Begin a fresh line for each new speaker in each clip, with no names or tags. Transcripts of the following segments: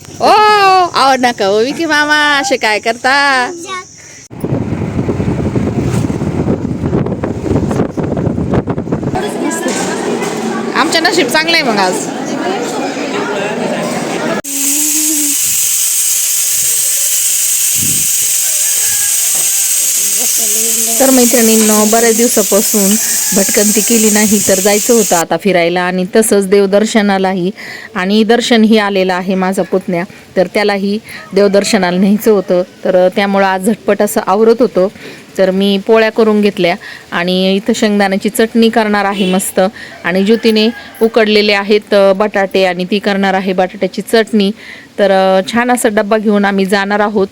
ओ आवड नका हो विकी मामा असे काय करता? आमच्या नशीब चांगलं आहे मग आज. तर मैत्रिणींनो बऱ्याच दिवसापासून भटकंती केली नाही तर जायचं होतं आता फिरायला आणि तसंच देवदर्शनालाही. आणि दर्शनही आलेलं आहे माझा पुतण्या. तर त्यालाही देवदर्शनाला न्यायचं होतं. तर त्यामुळं आज झटपट असं आवरत होतो. तर मी पोळ्या करून घेतल्या आणि इथं शेंगदाण्याची चटणी करणार आहे मस्त. आणि ज्योतीने उकडलेले आहेत बटाटे आणि ती करणार आहे बटाट्याची चटणी. तर छान असा डब्बा घेऊन आम्ही जाणार आहोत.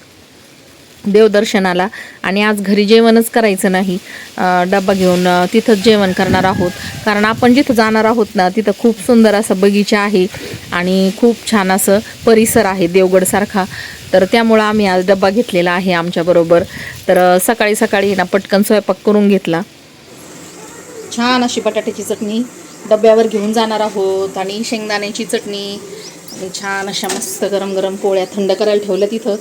देवदर्शनाला. आणि आज घरी जेवणच करायचं नाही. डबा घेऊन तिथंच जेवण करणार आहोत. कारण आपण जिथं जाणार आहोत ना तिथं खूप सुंदर असा बगीचा आहे. आणि खूप छान असं परिसर आहे देवगडसारखा. तर त्यामुळं आम्ही आज डबा घेतलेला आहे आमच्याबरोबर तर सकाळी सकाळी ना पटकन स्वयंपाक करून घेतला. छान अशी बटाट्याची चटणी डब्यावर घेऊन जाणार आहोत. आणि शेंगदाण्याची चटणी. छान अशा मस्त गरम गरम पोळ्या थंड करायला ठेवल्या तिथं.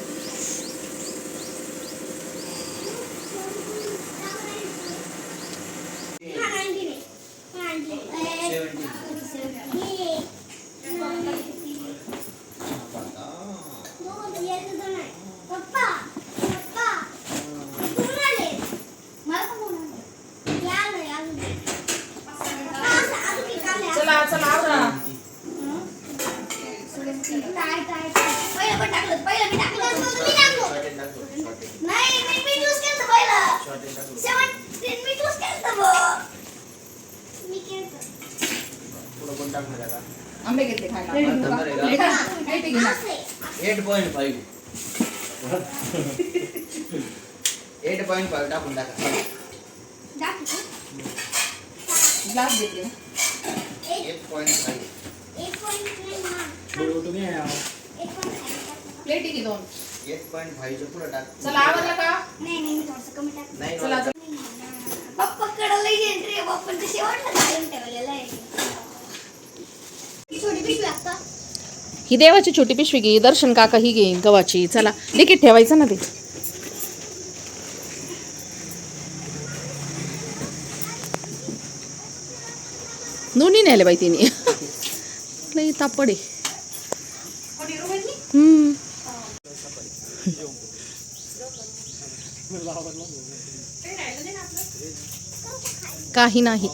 आंबे घेतले खायला
eight point five eight point five टाकून टाका
ग्लास घेतले
एट पॉईंट फाईव्ह
प्लेटी दोन?
एट पॉईंट फाईव्हच्या पुढे टाक.
चला आवरला का?
नाही
चला
मला-
पप्पाकडे एंट्री पप्पांचं शेवटला घालून ठेवलेलं आहे. ही छोटी पिशवी आता.
ही देवाची छोटी पिशवी घे दर्शन काका ही घेईन गव्हाची. चला लिकीट ठेवायचं ना ते. दोन्ही नेले बाई तिने. लई तापडे हम्म. काही नाही.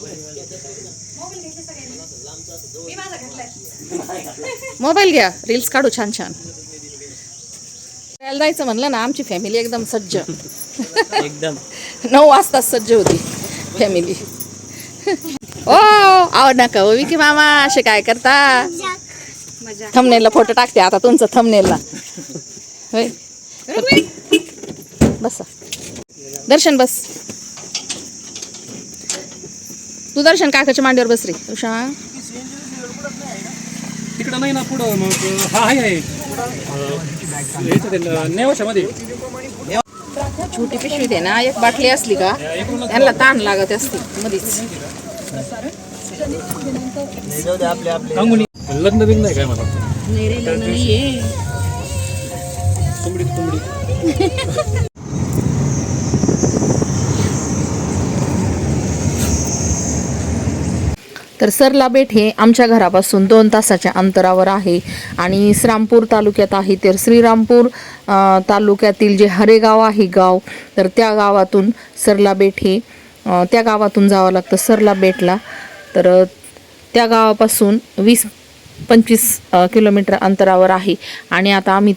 मोबाईल घ्या रील्स काढू छान छान. फिरायला जायचं म्हणलं ना आमची फॅमिली एकदम सज्ज.
एकदम.
नऊ वाजता सज्ज होती फॅमिली ओ आवड नका हो विकी मामा असे काय करता?
मजा.
थमनेलला फोटो टाकते आता तुमचं थमनेलला होय? बसा. दर्शन बस. तू दर्शन काकाच्या मांडीवर बस रे. उषा.
तिकडं नाही ना पुढं मग हा आहे नेवाशामध्ये.
छोटी पिशवी दे ना एक बाटली असली का? त्यांना ताण लागत असते मधीच.
अंगुनी लग्न बिग्न नाही काय मला? कोंबडी
तर सरला बेट हे आमच्या घरापासून दोन तासाच्या अंतरावर आहे आणि श्रामपूर तालुक्यात आहे. तर श्रीरामपूर तालुक्यातील जे हरेगाव आहे गाव तर त्या गावातून सरला बेट हे त्या गावातून जावं लागतं सरला बेटला. तर त्या गावापासून वीस पंचवीस किलोमीटर अंतरावर आहे. आणि आता आम्ही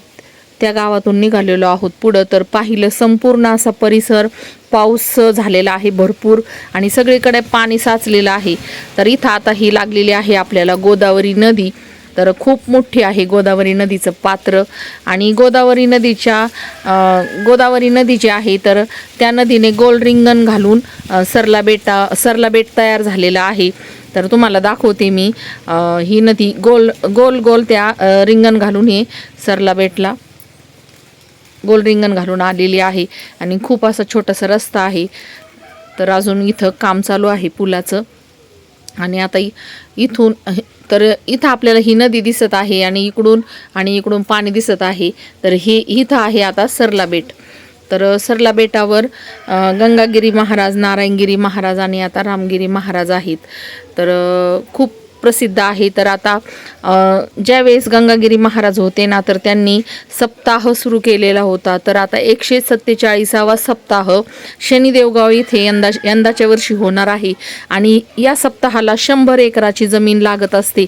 त्या गावातून निघालेलो आहोत. पुढं तर पाहिलं संपूर्ण असा परिसर पाऊस झालेला आहे भरपूर आणि सगळीकडे पाणी साचलेलं आहे. तर इथं आता ही लागलेली आहे आपल्याला गोदावरी नदी. तर खूप मोठी आहे गोदावरी नदीचं पात्र. आणि गोदावरी नदीच्या गोदावरी नदी जी आहे तर त्या नदीने गोल रिंगण घालून सरला बेटा सरला बेट तयार झालेला आहे. तर तुम्हाला दाखवते मी ही नदी गोल गोल गोल त्या रिंगण घालून हे सरला बेटला गोल रिंगण घालून आलेली आहे आणि खूप असं छोटंसं रस्ता आहे. तर अजून इथं काम चालू आहे पुलाचं. आणि आता इ- इथून तर इथं आपल्याला ही नदी दिसत आहे आणि इकडून आणि इकडून पाणी दिसत आहे. तर हे इथं आहे आता सरला बेट तर सरला बेटावर गंगागिरी महाराज नारायणगिरी महाराज आणि आता रामगिरी महाराज आहेत. तर खूप प्रसिद्ध आहे. तर आता ज्यावेळेस गंगागिरी महाराज होते ना तर त्यांनी सप्ताह सुरू केलेला होता. तर आता एकशे सत्तेचाळीसावा सप्ताह शनिदेवगाव इथे यंदा यंदाच्या वर्षी होणार आहे. आणि या सप्ताहाला शंभर एकराची जमीन लागत असते.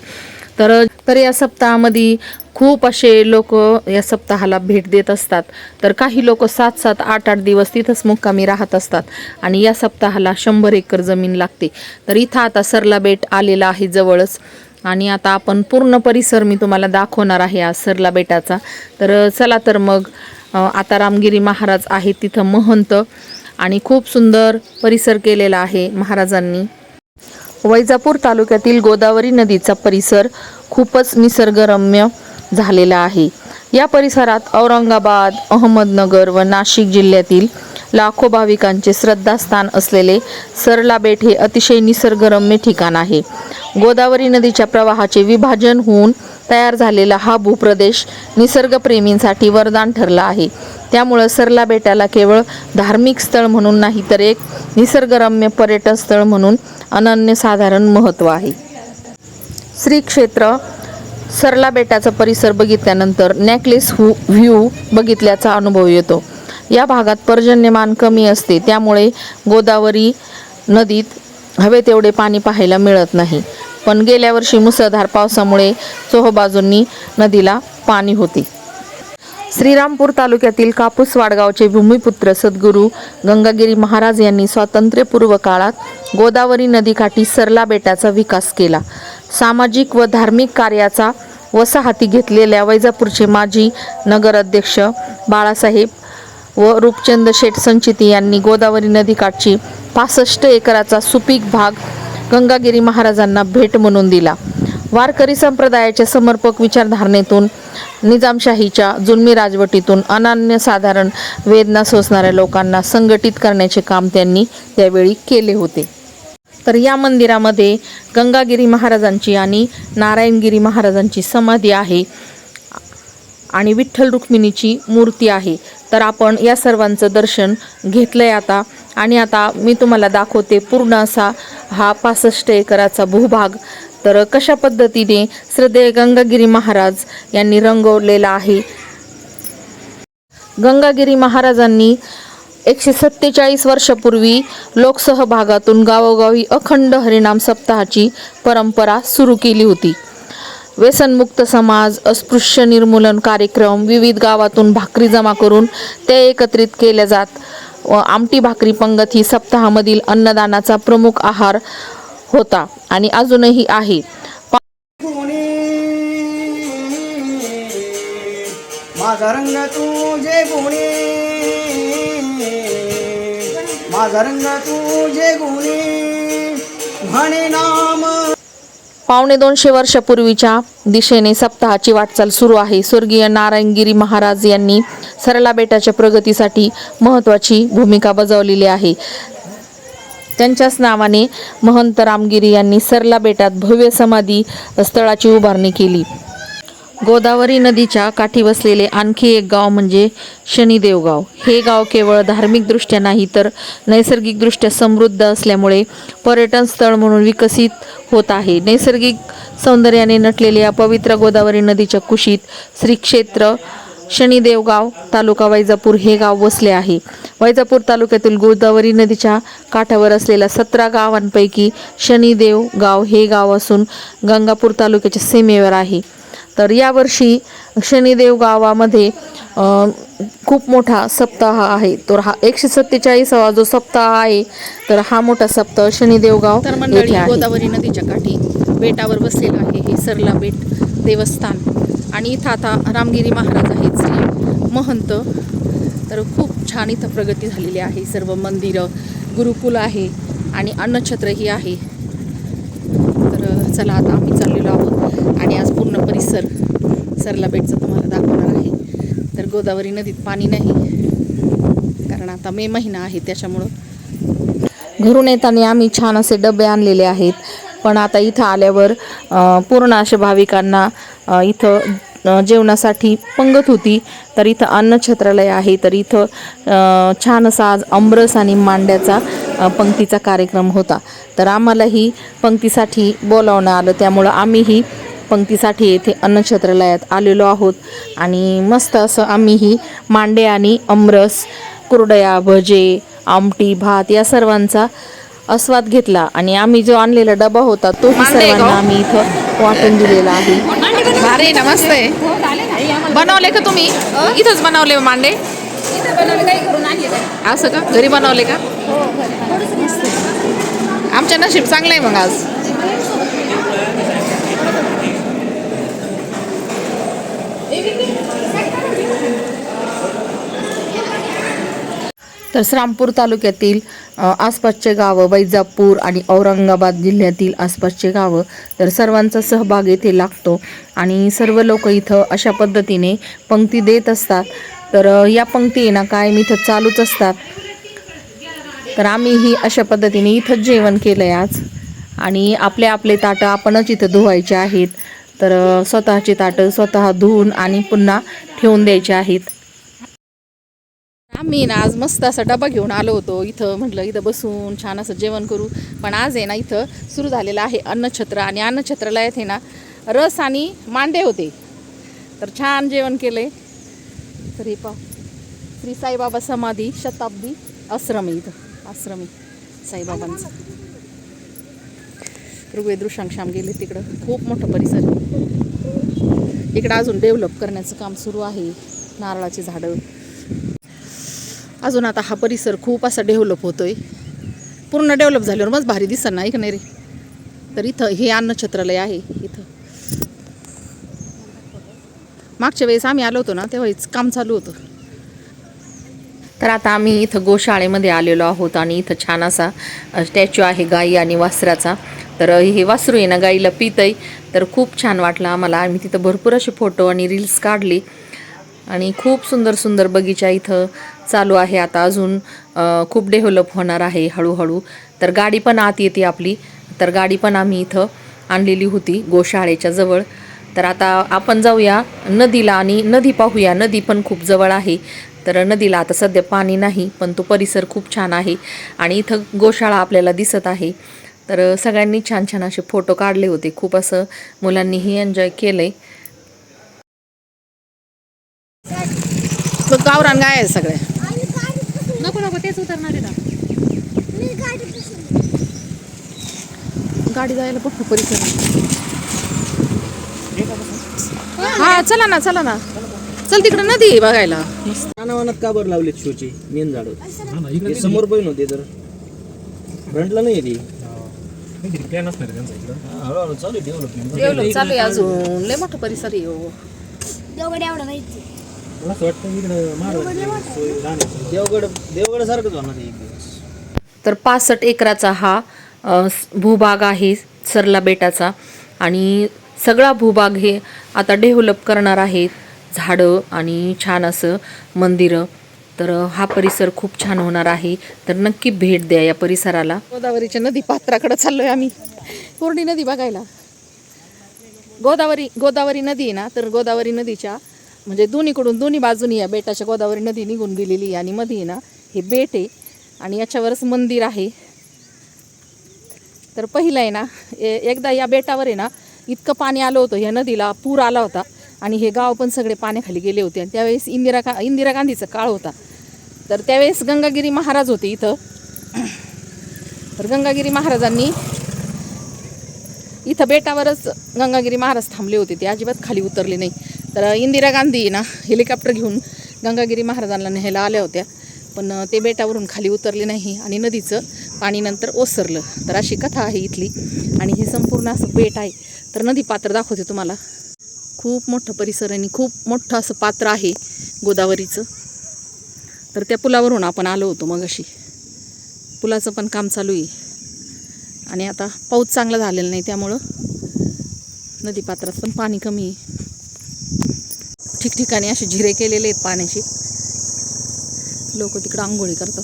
तर तर या सप्ताहामध्ये खूप असे लोक या सप्ताहाला भेट देत असतात. तर काही लोक सात सात आठ आठ दिवस तिथंच मुक्कामी राहत असतात आणि या सप्ताहाला शंभर एकर जमीन लागते. तर इथं आता सरला बेट आलेला आहे जवळच आणि आता आपण पूर्ण परिसर मी तुम्हाला दाखवणार आहे आज सरला बेटाचा. तर चला तर मग आता रामगिरी महाराज आहेत तिथं महंत आणि खूप सुंदर परिसर केलेला आहे महाराजांनी. वैजापूर तालुक्यातील गोदावरी नदीचा परिसर खूपच निसर्गरम्य झालेला आहे. या परिसरात औरंगाबाद अहमदनगर व नाशिक जिल्ह्यातील लाखो भाविकांचे श्रद्धास्थान असलेले सरला बेट हे अतिशय निसर्गरम्य ठिकाण आहे. गोदावरी नदीच्या प्रवाहाचे विभाजन होऊन तयार झालेला हा भूप्रदेश निसर्गप्रेमींसाठी वरदान ठरला आहे. त्यामुळं सरला बेटाला केवळ धार्मिक स्थळ म्हणून नाही तर एक निसर्गरम्य पर्यटन स्थळ म्हणून अनन्यसाधारण महत्त्व आहे. श्री क्षेत्र सरला बेटाचा परिसर बघितल्यानंतर नेकलेस हु व्ह्यू बघितल्याचा अनुभव येतो. या भागात पर्जन्यमान कमी असते त्यामुळे गोदावरी नदीत हवे तेवढे पाणी पाहायला मिळत नाही. पण गेल्या वर्षी मुसळधार पावसामुळे चोहबाजूंनी नदीला पाणी होते. श्रीरामपूर तालुक्यातील कापूस वाडगावचे भूमिपुत्र सद्गुरू गंगागिरी महाराज यांनी स्वातंत्र्यपूर्व काळात गोदावरी नदीकाठी सरला बेटाचा विकास केला. सामाजिक व धार्मिक कार्याचा वसाहती घेतलेल्या वैजापूरचे माजी नगराध्यक्ष बाळासाहेब व रूपचंद शेठ संचिती यांनी गोदावरी नदीकाठची पासष्ट एकराचा सुपीक भाग गंगागिरी महाराजांना भेट म्हणून दिला. वारकरी संप्रदायाच्या समर्पक विचारधारणेतून निजामशाहीच्या जुलमी राजवटीतून अनन्यसाधारण वेदना सोसणाऱ्या लोकांना संघटित करण्याचे काम त्यांनी त्यावेळी केले होते. तर या मंदिरामध्ये गंगागिरी महाराजांची आणि नारायणगिरी महाराजांची समाधी आहे. आणि विठ्ठल रुक्मिणीची मूर्ती आहे. तर आपण या सर्वांचं दर्शन घेतलं आहे आता. आणि आता मी तुम्हाला दाखवते पूर्ण असा हा पासष्ट एकराचा भूभाग. तर कशा पद्धतीने श्रद्धेय गंगागिरी महाराज यांनी रंगवलेला आहे? गंगागिरी महाराजांनी एकशे सत्तेचाळीस वर्षापूर्वी लोकसहभागातून गावोगावी अखंड हरिनाम सप्ताहाची परंपरा सुरू केली होती. व्यसनमुक्त समाज अस्पृश्य निर्मूलन कार्यक्रम विविध गावातून भाकरी जमा करून ते एकत्रित केल्या जात. व आमटी भाकरी पंगत ही सप्ताहामधील अन्नदानाचा प्रमुख आहार होता आणि अजूनही आहे.
माझा रंग तुझे गुणी. माझा रंग तुझे गुणे म्हणे नाम.
पावणे दोनशे वर्षापूर्वीच्या दिशेने सप्ताहाची वाटचाल सुरू आहे. स्वर्गीय नारायणगिरी महाराज यांनी सरला बेटाच्या प्रगतीसाठी महत्त्वाची भूमिका बजावलेली आहे. त्यांच्याच नावाने महंत रामगिरी यांनी सरला बेटात भव्य समाधी स्थळाची उभारणी केली. गोदावरी नदीच्या काठी वसलेले आणखी एक गाव म्हणजे शनिदेव गाव हे गाव केवळ धार्मिकदृष्ट्या नाही तर नैसर्गिकदृष्ट्या समृद्ध असल्यामुळे पर्यटन स्थळ म्हणून विकसित होत आहे. नैसर्गिक सौंदर्याने नटलेल्या पवित्र गोदावरी नदीच्या कुशीत श्री क्षेत्र शनिदेवगाव तालुका वैजापूर हे गाव वसले आहे. वैजापूर तालुक्यातील गोदावरी नदीच्या काठावर असलेल्या सतरा गावांपैकी शनिदेव गाव हे गाव असून गंगापूर तालुक्याच्या सीमेवर आहे. तर यावर्षी शनिदेव गावामध्ये खूप मोठा सप्ताह आहे. तर हा एकशे सत्तेचाळीसावा जो सप्ताह आहे तर हा मोठा सप्ताह शनिदेव गाव
तर मंडळी गोदावरी नदीच्या काठी बेटावर बसलेलं आहे हे सरला बेट देवस्थान. आणि इथं आता रामगिरी महाराज आहेत श्री महंत. तर खूप छान इथं प्रगती झालेली आहे. सर्व मंदिरं गुरुकुल आहे आणि अन्नछत्रही आहे. तर चला आता आम्ही चाललेलो आहोत. आणि आज पूर्ण परिसर सरला बेटचं तुम्हाला दाखवणार आहे. तर गोदावरी नदीत पाणी नाही. कारण आता मे महिना आहे त्याच्यामुळं.
घरून येताना आम्ही छान असे डबे आणलेले आहेत. पण आता इथं आल्यावर पूर्ण असे भाविकांना इथं जेवणासाठी पंगत होती. तर इथं अन्नछत्रालय आहे. तर इथं छान असा आज आमरस आणि मांड्याचा पंक्तीचा कार्यक्रम होता. तर आम्हालाही पंक्तीसाठी बोलावणं आलं. त्यामुळं आम्हीही पंक्तीसाठी येथे अन्नछत्रालयात आलेलो आहोत. आणि मस्त असं आम्हीही मांडे आणि आमरस कुरडया भजे आमटी भात या सर्वांचा आस्वाद घेतला. आणि आम्ही जो आणलेला डबा होता तो? सर्वांना आम्ही इथं वाटून दिलेला आहे.
मस्त आहे. बनवले का तुम्ही? इथंच बनवले मांडे? असं का? घरी बनवले का? आमच्या नशीब चांगलं आहे मग आज.
तर श्रामपूर तालुक्यातील आसपासचे गावं वैजापूर आणि औरंगाबाद जिल्ह्यातील आसपासचे गावं तर सर्वांचा सहभाग येथे लागतो. आणि सर्व लोक इथं अशा पद्धतीने पंक्ती देत असतात. तर या पंक्ती ना काय कायम इथं चालूच असतात. तर आम्हीही अशा पद्धतीने इथंच जेवण केलं आहे आज. आणि आपले आपले ताटं आपणच इथं धुवायचे आहेत. तर स्वतःची ताटं स्वतः धुवून आणि पुन्हा ठेवून द्यायचे आहेत.
आम्ही ना आज मस्त असा डबा घेऊन आलो होतो. इथं म्हटलं इथं बसून छान असं जेवण करू. पण आज आहे ना इथं सुरू झालेलं आहे अन्नछत्र आणि अन्नछत्रालयात आहे ना रस आणि मांडे होते. तर छान जेवण केले. तर हे पा श्री साईबाबा समाधी शताब्दी आश्रम इथं. आश्रम साईबाबांचं. साईबाबांचा ऋग्वेद श्याम गेले तिकडं. खूप मोठं परिसर आहे. इकडं अजून डेव्हलप करण्याचं काम सुरू आहे नारळाची झाडं. अजून आता हा परिसर खूप असा डेव्हलप होतोय. पूर्ण डेव्हलप झाल्यावर मग भारी दिसत नाही का नाही रे? तर इथं हे अन्नछत्रालय आहे इथं. मागच्या वेळेस आम्ही आलो होतो ना तेव्हाच काम चालू होतं.
तर आता आम्ही इथं गोशाळेमध्ये आलेलो आहोत आणि इथं छान असा स्टॅच्यू आहे गाई आणि वासराचा. तर हे वासरू आहे ना गाईला पितंय. तर खूप छान वाटलं आम्हाला. आम्ही तिथं भरपूर असे फोटो आणि रील्स काढले. आणि खूप सुंदर सुंदर बगीचा इथं चालू आहे आता. अजून खूप डेव्हलप होणार आहे हळूहळू. तर गाडी पण आत येते आपली. तर गाडी पण आम्ही इथं आणलेली होती गोशाळेच्या जवळ. तर आता आपण जाऊया नदीला आणि नदी पाहूया. नदी पण खूप जवळ आहे. तर नदीला आता सध्या पाणी नाही पण तो परिसर खूप छान आहे. आणि इथं गोशाळा आपल्याला दिसत आहे. तर सगळ्यांनी छान छान असे फोटो काढले होते. खूप असं मुलांनीही एन्जॉय केलं आहे
गावरान गाय आहे सगळ्या नको नको तेच उतरणार आहे गाडी जायला मोठं परिसर. हा चला ना चला ना. चल तिकडं नदी बघायला.
रानावनात का बरं लावलेत शोचे? मेन झाड. समोर पण होते तर फ्रंटला नाही ती.
प्लॅन असणार त्यांचा इकडं.
हा, हळूहळू चालू आहे डेव्हलपमेंट
डेव्हलप चालू आहे अजून लय मोठं परिसर आहे हो.
एवढं माहिती
मला असं वाटतं इकडं महाराजांची सोय राहण्याची
देवगड देवगड होणार एक दिवस
तर पासष्ट एकराचा हा अ, स- भूभाग आहे सरला बेटाचा. आणि सगळा भूभाग हे आता डेव्हलप करणार आहेत. झाडं आणि छान असं मंदिरं. तर हा परिसर खूप छान होणार आहे. तर नक्की भेट द्या या परिसराला.
गोदावरीच्या नदी पात्राकडे चाललोय आम्ही. पूर्णी नदी बघायला. गोदावरी गोदावरी नदी आहे ना तर गोदावरी नदीच्या म्हणजे दोन्हीकडून दोन्ही बाजूनी या बेटाच्या गोदावरी नदी निघून गेलेली आहे आणि मध्ये आहे ना हे बेट आहे आणि याच्यावरच मंदिर आहे. तर पहिलं आहे ना ए- एकदा या बेटावर आहे ना इतकं पाणी आलं होतं या नदीला पूर आला होता आणि हे गाव पण सगळे पाण्याखाली गेले होते आणि त्यावेळेस इंदिरा का इंदिरा गांधीचा काळ होता. तर त्यावेळेस गंगागिरी महाराज होते इथं. तर गंगागिरी महाराजांनी इथं बेटावरच गंगागिरी महाराज थांबले होते. ते अजिबात खाली उतरले नाही. तर इंदिरा गांधी ना हेलिकॉप्टर घेऊन गंगागिरी महाराजांना न्यायला आल्या होत्या. पण ते बेटावरून खाली उतरले नाही आणि नदीचं पाणी नंतर ओसरलं. तर अशी कथा आहे इथली. आणि हे संपूर्ण असं बेट आहे. तर नदी पात्र दाखवते तुम्हाला. खूप मोठं परिसर आणि खूप मोठं असं पात्र आहे गोदावरीचं. तर त्या पुलावरून आपण आलो होतो मग अशी पुलाचं पण काम चालू आहे. आणि आता पाऊस चांगला झालेला नाही त्यामुळं नदीपात्रात पण पाणी कमी आहे. ठिकठिकाणी असे झिरे केलेले आहेत पाण्याशी. लोक तिकडं आंघोळी करतात.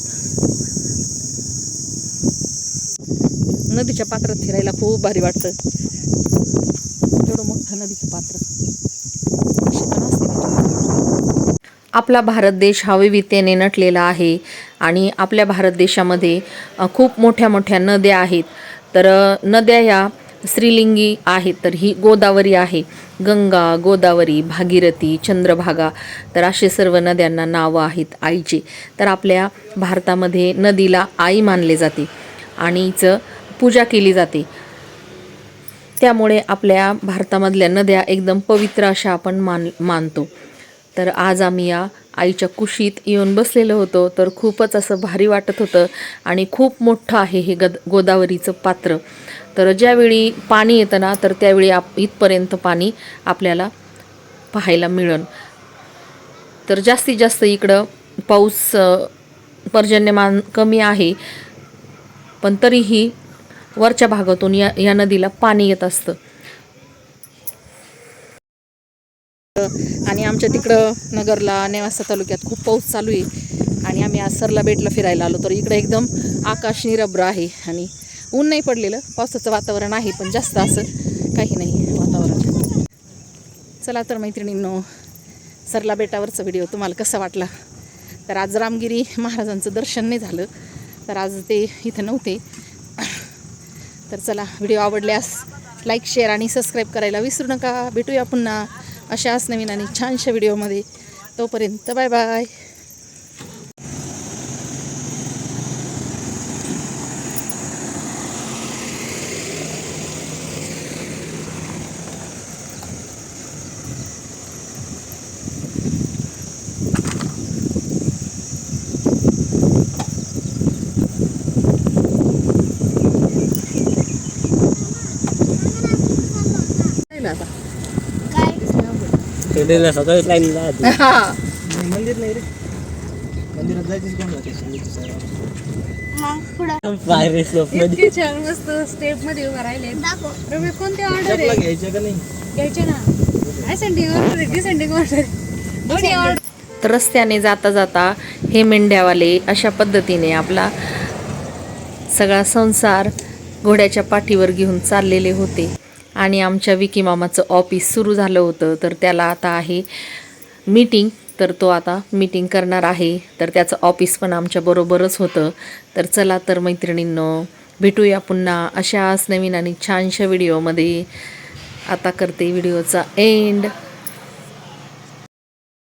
नदीच्या पात्रात फिरायला खूप भारी वाटतं. एवढं मोठं नदीचं पात्र अशी पण असते त्याच्यात.
आपला भारत देश हा विविधतेने नटलेला आहे आणि आपल्या भारत देशामध्ये खूप मोठ्या मोठ्या नद्या आहेत. तर नद्या ह्या स्त्रीलिंगी आहेत तर ही गोदावरी आहे. गंगा गोदावरी भागीरथी चंद्रभागा तर असे सर्व नद्यांना नावं आहेत आईचे. तर आपल्या भारतामध्ये नदीला आई मानले जाते आणि हिचं पूजा केली जाते. त्यामुळे आपल्या भारतामधल्या नद्या एकदम पवित्र अशा आपण मान मानतो. तर आज आम्ही या आईच्या कुशीत येऊन बसलेलो होतो. तर खूपच असं भारी वाटत होतं आणि खूप मोठं आहे हे गद गोदावरीचं पात्र. तर ज्यावेळी पाणी येतं ना तर त्यावेळी आप इथपर्यंत पाणी आपल्याला पाहायला मिळेल तर जास्तीत जास्त इकडं पाऊस पर्जन्यमान कमी आहे पण तरीही वरच्या भागातून या या नदीला पाणी येत असतं
आणि आमच्या तिकडं नगरला नेवासा तालुक्यात खूप पाऊस चालू आहे. आणि आम्ही आज सरला बेटला फिरायला आलो तर इकडे एकदम आकाश निरभ्र आहे आणि ऊन नाही पडलेलं. पावसाचं वातावरण आहे पण जास्त असं काही नाही वातावरण. चला तर मैत्रिणींनो सरला बेटावरचा व्हिडिओ तुम्हाला कसा वाटला? तर आज रामगिरी महाराजांचं दर्शन नाही झालं तर आज ते इथं नव्हते. तर चला व्हिडिओ आवडल्यास लाईक शेअर आणि सबस्क्राईब करायला विसरू नका. भेटूया पुन्हा. अशाच नवीन आणि छानशा व्हिडिओमध्ये तोपर्यंत बाय बाय आता
काय
सकाळीच लाईन
हा.
मंदिर नाही रे. मंदिरात जायचंच कोण जाते संगीत साहेब.
मग पुढं.
बाहेर स्लोपमध्ये
इतके छान मस्त स्टेपमध्ये उभा राहिले.
दाखव.
रवी कोणते ऑर्डर
चपला
आहे?
घ्यायच्या का नाही?
घ्यायचे ना. असेंडिंग ऑर्डर आहे? डिसेंडिंग ऑर्डर दोन्ही ऑर्डर
तर रस्त्याने जाता जाता हे मेंढ्यावाले अशा पद्धतीने आपला सगळा संसार घोड्याच्या पाठीवर घेऊन चाललेले होते. आणि आमच्या विकी मामाचं ऑफिस सुरू झालं होतं तर त्याला आता आहे मीटिंग तर तो आता मीटिंग करणार आहे. तर त्याचं ऑफिस पण आमच्या बरोबरच होतं. तर चला तर मैत्रिणींनो भेटूया पुन्हा अशाच नवीन आणि छानशा व्हिडिओमध्ये आता करते व्हिडिओचा एंड